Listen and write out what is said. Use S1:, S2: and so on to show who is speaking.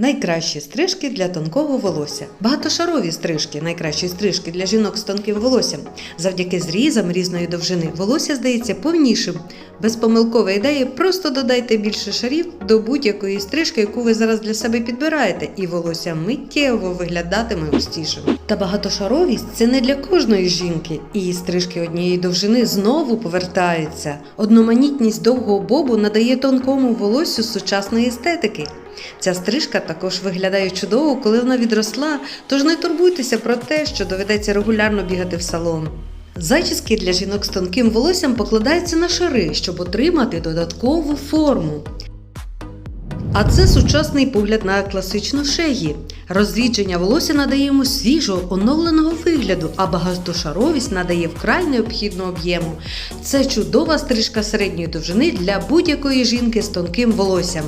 S1: Найкращі стрижки для тонкого волосся. Багатошарові стрижки найкращі стрижки для жінок з тонким волоссям. Завдяки зрізам різної довжини волосся здається повнішим. Безпомилкова ідея просто додайте більше шарів до будь-якої стрижки, яку ви зараз для себе підбираєте, і волосся миттєво виглядатиме густішим. Та багатошаровість це не для кожної жінки, і стрижки однієї довжини знову повертаються. Одноманітність довгого бобу надає тонкому волоссю сучасної естетики. Ця стрижка також виглядає чудово, коли вона відросла, тож не турбуйтеся про те, що доведеться регулярно бігати в салон. Зачіски для жінок з тонким волоссям покладаються на шари, щоб отримати додаткову форму. А це сучасний погляд на класичну шегі. Розрідження волосся надає йому свіжого, оновленого вигляду, а багатошаровість надає вкрай необхідного об'єму. Це чудова стрижка середньої довжини для будь-якої жінки з тонким волоссям.